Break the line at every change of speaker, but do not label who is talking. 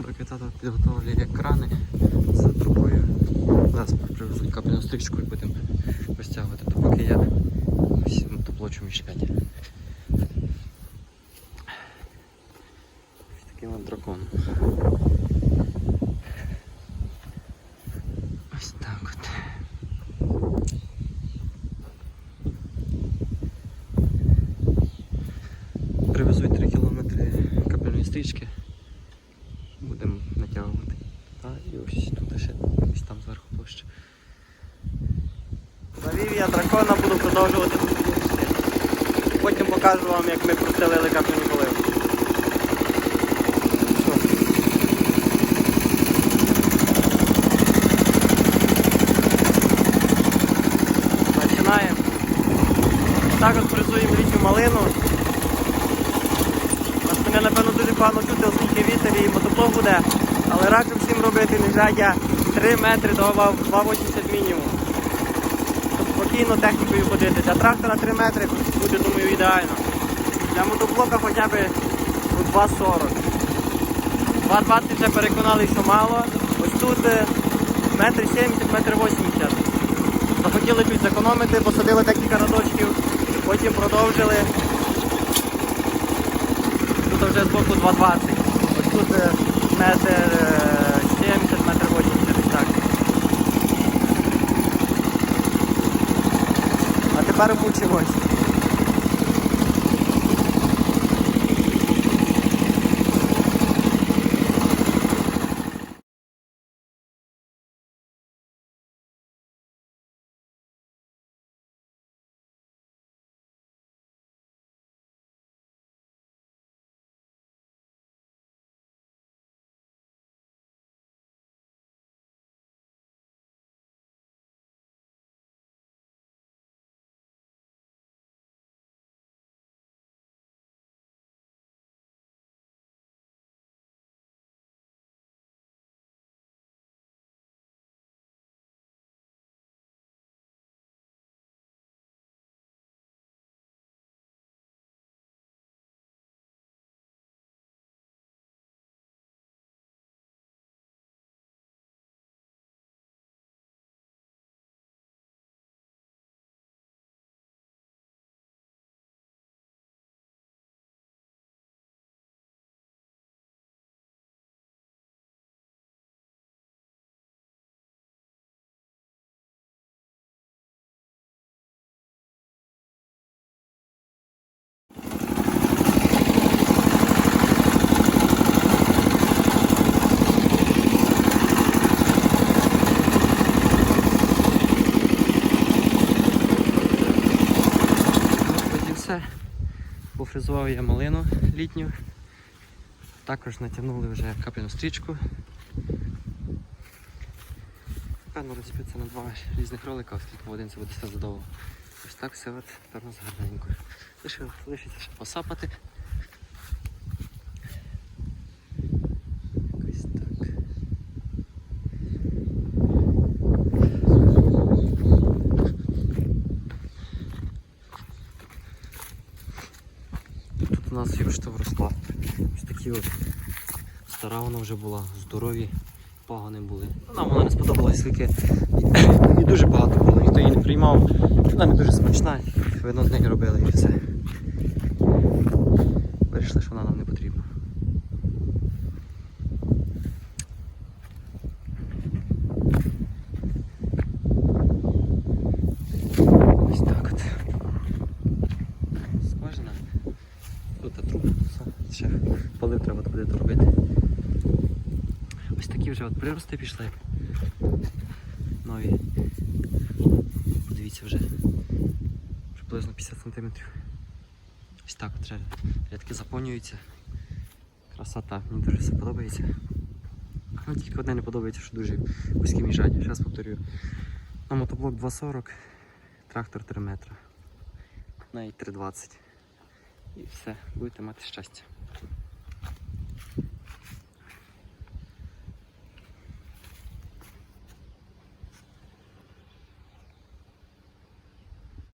Тато підготовлює крани за трубою. Зараз привезуть капельну стрічку і будемо розтягувати. То поки я ось мотоплочу мішляті. Таким от драконом. Ось так от. Привезуть 3 кілометри капельної стрічки. Будемо натягувати. А і ось тут ще ось там зверху площа. Завів я дракона, буду продовжувати тут. Потім покажу вам, як ми простелили капельну поливку. Починаємо. Також фрезуємо літню малину. Вас мене напевно дуже погано чути, оскільки вітер і мотоплов буде. Але раджу всім робити міжряддя 3 метри до 2,80 мінімум. Спокійно технікою ходити. Для трактора 3 метри буде, думаю, ідеально. Для мотоблока хоча б ну, 2,40. 2,20 вже переконали, що мало. Ось тут е, метр 70, метр 80. Захотіли чуть зекономити, посадили декілька радочків, потім продовжили. Тут вже з боку 2,20. Ось тут е, метр para o hoje. Пофрезував я малину літню. Також натягнули вже капельну стрічку. Певно розпиться на два різних ролика, оскільки в один це буде все задовго. Ось так все от гарненько. Лишиться ще посапати. Якось так. Тут у нас юшта вросла. Ось такі от стара вона вже була, здорові пагони були. Нам вона не сподобалась, скільки і дуже багато було, ніхто її не приймав. Вона не дуже смачна, видно з неї робили і все. Вирішили, що вона нам не потрібна. Ось так от. Скважина. Тут труб, все, ще полив треба буде доробити. Ось такі вже от прирости пішли. Нові. Подивіться вже. Приблизно 50 см. Ось так от рядки заповнюються. Красота, мені дуже все подобається. Ну, тільки одне не подобається, що дуже вузькі міжаді. Зараз повторюю. На мотоблок 2,40, трактор 3 метра. Навіть 3,20. І все, будете мати щастя.